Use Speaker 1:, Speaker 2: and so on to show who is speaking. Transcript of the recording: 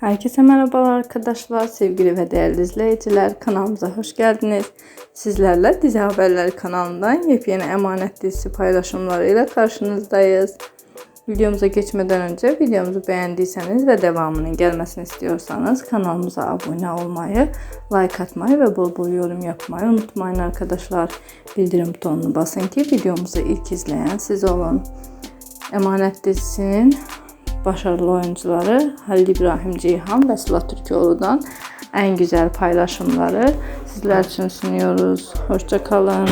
Speaker 1: Herkese merhabalar arkadaşlar, sevgili ve değerli izleyiciler. Kanalımıza hoş geldiniz. Sizlerle Dizi Haberleri kanalından yepyeni emanet dizisi paylaşımlarıyla karşınızdayız. Videomuza geçmeden önce videomuzu beğendiyseniz ve devamının gelmesini istiyorsanız kanalımıza abone olmayı, like atmayı ve bol bol yorum yapmayı unutmayın arkadaşlar. Bildirim butonunu basın ki videomuzu ilk izleyen siz olun. Emanet dizisinin başarılı oyuncuları Halil İbrahim Ceyhan ve Sıla Türkoğlu'dan en güzel paylaşımları sizler için sunuyoruz. Hoşça kalın.